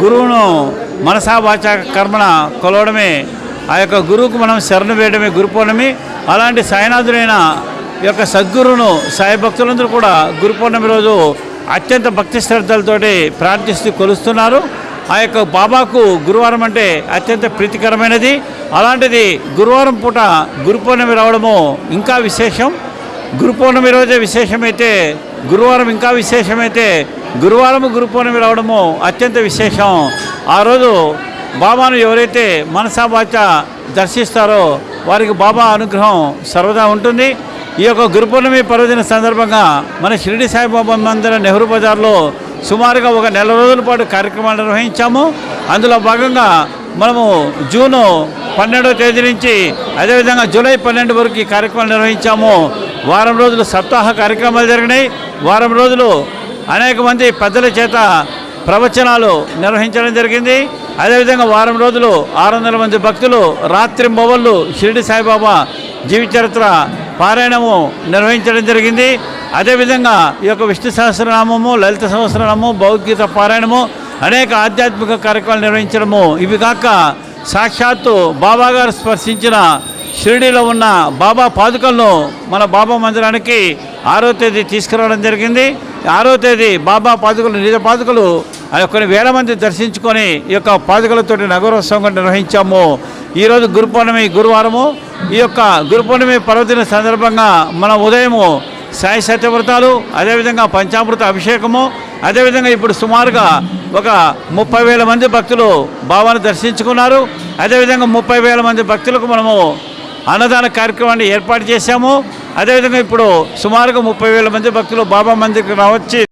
గురువును మనసా వాచ కర్మణ కొలవడమే ఆ యొక్క గురువుకు మనం శరణు వేయడమే గురు పౌర్ణమి. అలాంటి సాయనాథుడైన ఈ యొక్క సద్గురువును సాయి భక్తులందరూ కూడా గురు పౌర్ణమి రోజు అత్యంత భక్తి శ్రద్ధలతోటి ప్రార్థిస్తూ కొలుస్తున్నారు. ఆ యొక్క బాబాకు గురువారం అంటే అత్యంత ప్రీతికరమైనది. అలాంటిది గురువారం పూట గురు పౌర్ణమి రావడము ఇంకా విశేషం. గురు పౌర్ణమి రోజే విశేషమైతే గురువారం ఇంకా విశేషమైతే గురువారము గురు పౌర్ణమి రావడము అత్యంత విశేషం. ఆ రోజు బాబాను ఎవరైతే మనసాబాచ దర్శిస్తారో వారికి బాబా అనుగ్రహం సర్వదా ఉంటుంది. ఈ యొక్క గురు పౌర్ణమి పర్వదిన సందర్భంగా మన షిరిడి సాయిబాబా మందిర నెహ్రూ బజార్లో సుమారుగా ఒక నెల రోజుల పాటు కార్యక్రమాలు నిర్వహించాము. అందులో భాగంగా మనము జూను పన్నెండవ తేదీ నుంచి అదేవిధంగా జూలై పన్నెండు వరకు ఈ కార్యక్రమాలు నిర్వహించాము. వారం రోజులు సప్తాహ కార్యక్రమాలు జరిగినాయి. వారం రోజులు అనేక మంది పెద్దల చేత ప్రవచనాలు నిర్వహించడం జరిగింది. అదేవిధంగా వారం రోజులు ఆరు వందల మంది భక్తులు రాత్రి మొబళ్ళు షిరిడి సాయిబాబా జీవిత చరిత్ర పారాయణము నిర్వహించడం జరిగింది. అదేవిధంగా ఈ యొక్క విష్ణు సహస్రనామము లలిత సహస్రనామము భగవద్గీత పారాయణము అనేక ఆధ్యాత్మిక కార్యక్రమాలు నిర్వహించడము. ఇవి కాక సాక్షాత్తు బాబాగారు స్పర్శించిన షిరిడీలో ఉన్న బాబా పాదుకలను మన బాబా మందిరానికి ఆరో తేదీ తీసుకురావడం జరిగింది. ఆరో తేదీ బాబా పాదుకలు నిజ పాదుకలు ఆ కొన్ని వేల మంది దర్శించుకొని ఈ యొక్క పాదుకలతోటి నగరోత్సవం నిర్వహించాము. ఈరోజు గురు పౌర్ణమి గురువారము. ఈ యొక్క గురు పౌర్ణమి పర్వదిన సందర్భంగా మన ఉదయము సాయి సత్యవ్రతాలు అదేవిధంగా పంచామృత అభిషేకము. అదేవిధంగా ఇప్పుడు సుమారుగా ఒక ముప్పై వేల మంది భక్తులు బాబాను దర్శించుకున్నారు. అదేవిధంగా ముప్పై వేల మంది భక్తులకు మనము అన్నదాన కార్యక్రమాన్ని ఏర్పాటు చేశాము. అదేవిధంగా ఇప్పుడు సుమారుగా ముప్పై వేల మంది భక్తులు బాబా మందికి రావచ్చి